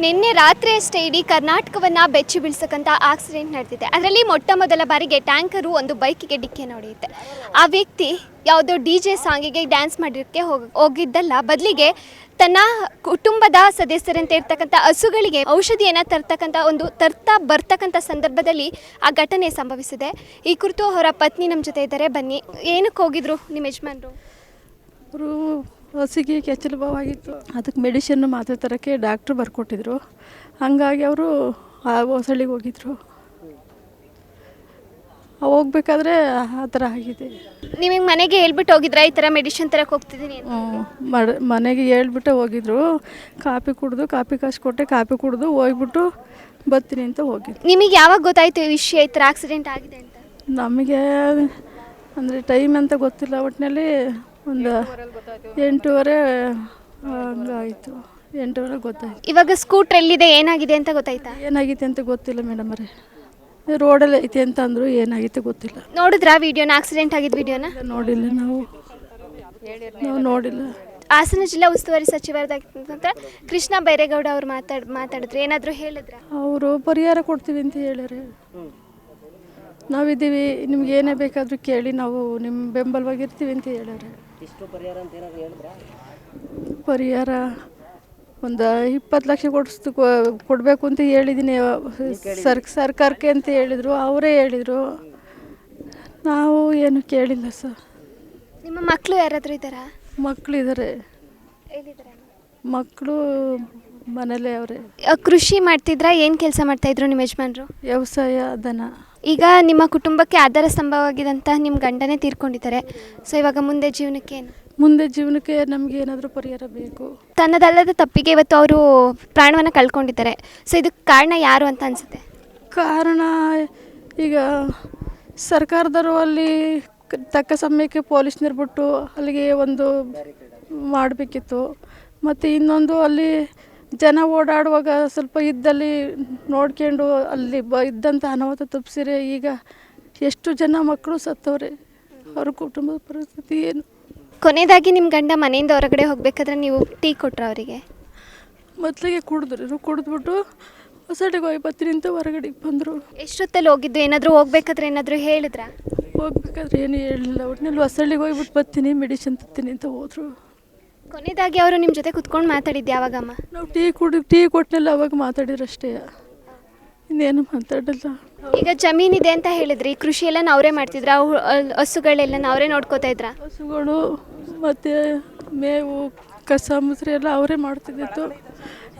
ನಿನ್ನೆ ರಾತ್ರಿ ಅಷ್ಟೇ ಇಡೀ ಕರ್ನಾಟಕವನ್ನ ಬೆಚ್ಚಿ ಬೀಳ್ಸಕ್ಕಂಥ ಆಕ್ಸಿಡೆಂಟ್ ನಡೆದಿದೆ. ಅದರಲ್ಲಿ ಮೊಟ್ಟ ಮೊದಲ ಬಾರಿಗೆ ಟ್ಯಾಂಕರು ಒಂದು ಬೈಕಿಗೆ ಡಿಕ್ಕಿ ಹೊಡೆಯುತ್ತೆ. ಆ ವ್ಯಕ್ತಿ ಯಾವುದೋ ಡಿ ಜೆ ಸಾಂಗಿಗೆ ಡ್ಯಾನ್ಸ್ ಮಾಡಿರೋಕ್ಕೆ ಹೋಗಿ, ಹೋಗಿದ್ದಲ್ಲ. ಬದಲಿಗೆ ತನ್ನ ಕುಟುಂಬದ ಸದಸ್ಯರಂತೆ ಇರ್ತಕ್ಕಂಥ ಹಸುಗಳಿಗೆ ಔಷಧಿಯನ್ನು ತರ್ತಕ್ಕಂಥ ಒಂದು ತರ್ತಾ ಬರ್ತಕ್ಕಂಥ ಸಂದರ್ಭದಲ್ಲಿ ಆ ಘಟನೆ ಸಂಭವಿಸಿದೆ. ಈ ಕುರಿತು ಅವರ ಪತ್ನಿ ನಮ್ಮ ಜೊತೆ ಇದ್ದಾರೆ. ಬನ್ನಿ. ಏನಕ್ಕೆ ಹೋಗಿದ್ರು ನಿಮ್ಮ ಯಜಮಾನರು? ಹಸಿಗೆ ಕೆಚ್ಚಲು ಬಾವಾಗಿತ್ತು ಅದಕ್ಕೆ ಮೆಡಿಷನ್ ಮಾತ್ರೆ ತರೋಕ್ಕೆ ಡಾಕ್ಟ್ರು ಬರ್ಕೊಟ್ಟಿದ್ರು. ಹಂಗಾಗಿ ಅವರು ಆ ಹೊಸಳಿಗೆ ಹೋಗಿದ್ರು. ಹೋಗ್ಬೇಕಾದ್ರೆ ಆ ಥರ ಆಗಿದೆ. ನಿಮಗೆ ಮನೆಗೆ ಹೇಳ್ಬಿಟ್ಟು ಹೋಗಿದ್ರ? ಈ ಥರ ಮೆಡಿಸಿನ್ ತರಕ್ಕೆ ಹೋಗ್ತಿದ್ದೀನಿ ಅಂತ. ಮನೆಗೆ ಹೇಳ್ಬಿಟ್ಟು ಹೋಗಿದ್ರು. ಕಾಪಿ ಕುಡಿದು ಕಾಪಿ ಕಾಸು ಕೊಟ್ಟೆ ಕಾಪಿ ಕುಡಿದು ಹೋಗ್ಬಿಟ್ಟು ಬರ್ತೀನಿ ಅಂತ ಹೋಗಿದ್ರು ನಿಮಗೆ ಯಾವಾಗ ಗೊತ್ತಾಯ್ತು ಈ ವಿಷಯ? ಈ ಥರ ಆಕ್ಸಿಡೆಂಟ್ ಆಗಿದೆ ಅಂತ? ನಮಗೆ ಅಂದರೆ ಟೈಮ್ ಅಂತ ಗೊತ್ತಿಲ್ಲ. ಒಟ್ಟಿನಲ್ಲಿ ಒಂದು ಎಂಟೂವರೆ ಹಂಗಾಯಿತು ಎಂಟೂವರೆ ಗೊತ್ತಾಯ್ತು. ಇವಾಗ ಸ್ಕೂಟ್ರ್ ಎಲ್ಲಿದೆ ಏನಾಗಿದೆ ಅಂತ ಗೊತ್ತಾಯ್ತಾ? ಏನಾಗಿದೆ ಅಂತ ಗೊತ್ತಿಲ್ಲ ಮೇಡಮ್ ಅವರೇ. ರೋಡಲ್ಲಿ ಐತೆ ಅಂತ ಅಂದರು ಏನಾಗಿತ್ತು ಗೊತ್ತಿಲ್ಲ. ನೋಡಿದ್ರಾ ವಿಡಿಯೋನ ಆಕ್ಸಿಡೆಂಟ್ ಆಗಿದ್ದ ವಿಡಿಯೋನ ನೋಡಿಲ್ಲ ನಾವು. ನಾವು ನೋಡಿಲ್ಲ. ಹಾಸನ ಜಿಲ್ಲಾ ಉಸ್ತುವಾರಿ ಸಚಿವರಾದಂಥ ಕೃಷ್ಣ ಬೈರೇಗೌಡ ಅವ್ರು ಮಾತಾಡ್ ಮಾತಾಡಿದ್ರು. ಏನಾದರೂ ಹೇಳಿದ್ರ? ಅವರು ಪರಿಹಾರ ಕೊಡ್ತೀವಿ ಅಂತ ಹೇಳ್ಯಾರೆ. ನಾವಿದ್ದೀವಿ ನಿಮ್ಗೆ ಏನೇ ಬೇಕಾದರೂ ಕೇಳಿ ನಾವು ನಿಮ್ಮ ಬೆಂಬಲವಾಗಿರ್ತೀವಿ ಅಂತ ಹೇಳ್ಯಾರೆ. ಪರಿಹಾರ ಒಂದು ಇಪ್ಪತ್ತು ಲಕ್ಷ ಕೊಡಿಸ್ತು ಕೊಡಬೇಕು ಅಂತ ಹೇಳಿದ್ದೀನಿ ಸರ್ ಸರ್ಕಾರಕ್ಕೆ ಅಂತ ಹೇಳಿದರು ಅವರೇ ಹೇಳಿದರು. ನಾವು ಏನು ಕೇಳಿಲ್ಲ ಸರ್. ನಿಮ್ಮ ಮಕ್ಕಳು ಯಾರಾದರೂ ಇದ್ದಾರಾ? ಮಕ್ಕಳಿದ್ದಾರೆ ಮಕ್ಕಳು ಮನೇಲೇ ಅವರೇ. ಕೃಷಿ ಮಾಡ್ತಿದ್ರ? ಏನು ಕೆಲಸ ಮಾಡ್ತಾಯಿದ್ರು ನಿಮ್ಮ ಯಜಮಾನರು? ವ್ಯವಸಾಯ ದನ. ಈಗ ನಿಮ್ಮ ಕುಟುಂಬಕ್ಕೆ ಆಧಾರ ಸ್ತಂಭವಾಗಿದ್ದಂಥ ನಿಮ್ಮ ಗಂಡನೇ ತೀರ್ಕೊಂಡಿದ್ದಾರೆ. ಸೊ ಇವಾಗ ಮುಂದೆ ಜೀವನಕ್ಕೆ ಏನು? ಮುಂದೆ ಜೀವನಕ್ಕೆ ನಮಗೆ ಏನಾದರೂ ಪರಿಹಾರ ಬೇಕು. ತನ್ನದಲ್ಲದ ತಪ್ಪಿಗೆ ಇವತ್ತು ಅವರು ಪ್ರಾಣವನ್ನು ಕಳ್ಕೊಂಡಿದ್ದಾರೆ. ಸೊ ಇದಕ್ಕೆ ಕಾರಣ ಯಾರು ಅಂತ ಅನಿಸುತ್ತೆ? ಕಾರಣ ಈಗ ಸರ್ಕಾರದವರು ಅಲ್ಲಿ ಕ- ತಕ್ಕ ಸಮಯಕ್ಕೆ ಪೊಲೀಸ್ ಬಿಟ್ಟು ಅಲ್ಲಿಗೆ ಒಂದು ಮಾಡಬೇಕಿತ್ತು. ಮತ್ತು ಇನ್ನೊಂದು ಅಲ್ಲಿ ಜನ ಓಡಾಡುವಾಗ ಸ್ವಲ್ಪ ಇದ್ದಲ್ಲಿ ನೋಡ್ಕೊಂಡು ಅಲ್ಲಿ ಬ ಇದ್ದಂಥ ಅನಾಹುತ ತಪ್ಪಿಸಿರೆ ಈಗ ಎಷ್ಟು ಜನ ಮಕ್ಕಳು ಸತ್ತವ್ರೆ? ಅವ್ರ ಕುಟುಂಬದ ಪರಿಸ್ಥಿತಿ ಏನು? ಕೊನೆಯದಾಗಿ ನಿಮ್ಮ ಗಂಡ ಮನೆಯಿಂದ ಹೊರಗಡೆ ಹೋಗಬೇಕಾದ್ರೆ ನೀವು ಟೀ ಕೊಟ್ರ ಅವರಿಗೆ? ಮೊದಲಿಗೆ ಕುಡಿದ್ರು. ಕುಡಿದ್ಬಿಟ್ಟು ಹೊಸಡಿಗೆ ಹೋಗಿ ಬರ್ತೀನಿ ಅಂತ ಹೊರಗಡೆಗೆ ಬಂದರು. ಎಷ್ಟೊತ್ತಲ್ಲಿ ಹೋಗಿದ್ದು? ಏನಾದರೂ ಹೋಗ್ಬೇಕಾದ್ರೆ ಏನಾದರೂ ಹೇಳಿದ್ರಾ? ಹೋಗ್ಬೇಕಾದ್ರೆ ಏನು ಹೇಳಿಲ್ಲ. ಒಟ್ಟಿನಲ್ಲಿ ಹೊಸಳ್ಳಿಗೆ ಹೋಗ್ಬಿಟ್ಟು ಬರ್ತೀನಿ ಮೆಡಿಸಿನ್ ತತ್ತೀನಿ ಅಂತ ಹೋದರು. ಕೊನೆಯದಾಗಿ ಅವರು ನಿಮ್ಮ ಜೊತೆ ಕುತ್ಕೊಂಡು ಮಾತಾಡಿದ್ದು ಯಾವಾಗಮ್ಮ ನಾವು ಟೀ ಕುಡಿ ಟೀ ಕೊಟ್ಟನೆಲ್ಲ ಅವಾಗ ಮಾತಾಡಿರಷ್ಟೇ ಇನ್ನೇನು ಮಾತಾಡಲ್ಲ. ಈಗ ಜಮೀನಿದೆ ಅಂತ ಹೇಳಿದ್ರಿ ಕೃಷಿ ಎಲ್ಲ ನಾವರೇ ಮಾಡ್ತಿದ್ರ? ಅವು ಅಲ್- ಹಸುಗಳೆಲ್ಲ ನಾವರೇ ನೋಡ್ಕೋತಾ ಇದ್ರ? ಹಸುಗಳು ಮತ್ತು ಮೇವು ಕಸ ಮುಸ್ರೆ ಎಲ್ಲ ಅವರೇ ಮಾಡ್ತಿದ್ದಿತ್ತು.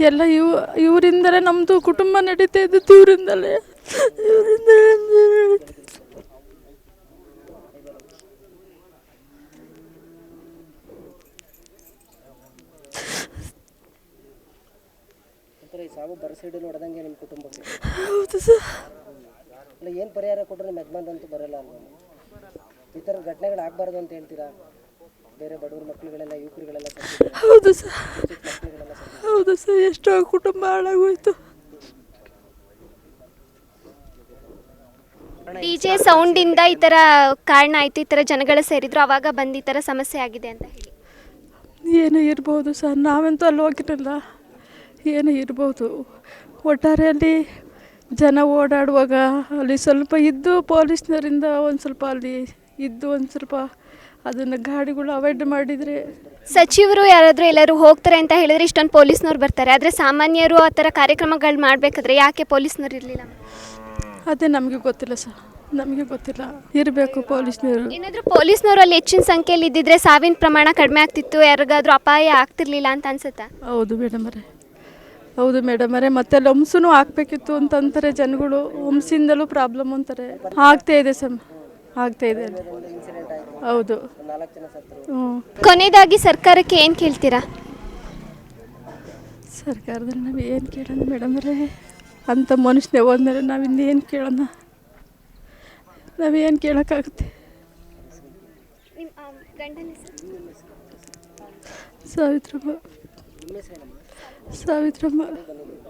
ಎಲ್ಲ ಇವು ಇವರಿಂದಲೇ ನಮ್ಮದು ಕುಟುಂಬ ನಡೀತಾ ಇದ್ದಿತ್ತು ಇವರಿಂದಲೇ. ಸಾವು ಬರಸಿಡಲು ಹೊಡೆದಂಗೆ ನಿಮ್ಮ ಕುಟುಂಬಕ್ಕೆ? ಹೌದು ಸರ್. ಇಲ್ಲ ಏನು ಪರಿಹಾರ ಕೊಟ್ಟರು ನಿಮ್ಮ ಯಜಮಾನ್ರಂತೂ ಬರಲ್ಲ ಅಲ್ವಾ? ಈ ಥರ ಘಟನೆಗಳು ಆಗಬಾರ್ದು ಅಂತ ಹೇಳ್ತೀರಾ? ಬೇರೆ ಬಡವ್ರ ಮಕ್ಕಳುಗಳೆಲ್ಲ ಯುವಕರುಗಳೆಲ್ಲ ಹೌದು ಸರ್. ಮಕ್ಕಳುಗಳೆಲ್ಲ ಹೌದು ಸರ್ ಎಷ್ಟೋ ಕುಟುಂಬ ಹಾಳಾಗೋಯ್ತು. ಡಿ ಜೆ ಸೌಂಡಿಂದ ಈ ಥರ ಕಾರಣ ಆಯ್ತು ಈ ಥರ ಜನಗಳು ಸೇರಿದ್ರು ಅವಾಗ ಬಂದ ಈ ಥರ ಸಮಸ್ಯೆ ಆಗಿದೆ ಅಂತ ಹೇಳಿ. ಏನೋ ಇರ್ಬೋದು ಸರ್ ನಾವಂತೂ ಅಲ್ಲಿ ಹೋಗಿರಲ್ಲ ಏನೋ ಇರ್ಬೋದು. ಒಟ್ಟಾರೆಯಲ್ಲಿ ಜನ ಓಡಾಡುವಾಗ ಅಲ್ಲಿ ಸ್ವಲ್ಪ ಇದ್ದು ಪೊಲೀಸ್ನವರಿಂದ ಒಂದು ಸ್ವಲ್ಪ ಅಲ್ಲಿ ಇದ್ದು ಒಂದು ಸ್ವಲ್ಪ ಅದನ್ನು ಗಾಡಿಗಳು ಅವಾಯ್ಡ್ ಮಾಡಿದರೆ ಸಚಿವರು ಯಾರಾದರೂ ಎಲ್ಲರೂ ಹೋಗ್ತಾರೆ ಅಂತ ಹೇಳಿದ್ರೆ ಇಷ್ಟೊಂದು ಪೊಲೀಸ್ನವ್ರು ಬರ್ತಾರೆ. ಆದರೆ ಸಾಮಾನ್ಯರು ಆ ಥರ ಕಾರ್ಯಕ್ರಮಗಳು ಮಾಡಬೇಕಾದ್ರೆ ಯಾಕೆ ಪೊಲೀಸ್ನವ್ರು ಇರಲಿಲ್ಲ? ಅದೇ ನಮಗೆ ಗೊತ್ತಿಲ್ಲ ಸರ್. ನಮಗೆ ಗೊತ್ತಿಲ್ಲ. ಇರಬೇಕು ಪೊಲೀಸ್ನವರು. ಏನಾದರೂ ಪೊಲೀಸ್ನವರು ಅಲ್ಲಿ ಹೆಚ್ಚಿನ ಸಂಖ್ಯೆಯಲ್ಲಿ ಇದ್ದಿದ್ರೆ ಸಾವಿನ ಪ್ರಮಾಣ ಕಡಿಮೆ ಆಗ್ತಿತ್ತು ಯಾರಿಗಾದರೂ ಅಪಾಯ ಆಗ್ತಿರ್ಲಿಲ್ಲ ಅಂತ ಅನ್ಸುತ್ತಾ? ಹೌದು ಮೇಡಮರೇ. ಹೌದು ಮೇಡಮರೇ ಮತ್ತೆ ಲಮ್ಸೂ ಹಾಕ್ಬೇಕಿತ್ತು ಅಂತಂತಾರೆ ಜನಗಳು. ಹಂಸಿಂದಲೂ ಪ್ರಾಬ್ಲಮ್ ಅಂತಾರೆ. ಆಗ್ತಾ ಇದೆ ಸಮ್ ಆಗ್ತಾ ಇದೆ ಹೌದು. ಹ್ಞೂ ಕೊನೆಯದಾಗಿ ಸರ್ಕಾರಕ್ಕೆ ಏನು ಕೇಳ್ತೀರಾ? ಸರ್ಕಾರದಲ್ಲಿ ನಾವು ಏನು ಕೇಳೋಣ ಮೇಡಮರೇ ಅಂತ ಮನುಷ್ಯನೇ ಹೋದ್ಮೇಲೆ ನಾವು ಇನ್ನೇನು ಕೇಳೋಣ? ನಾವೇನು ಕೇಳೋಕ್ಕಾಗುತ್ತೆ? ಸಾವಿತ್ರಮ್ಮ ಸಾವಿತ್ರಮ್ಮ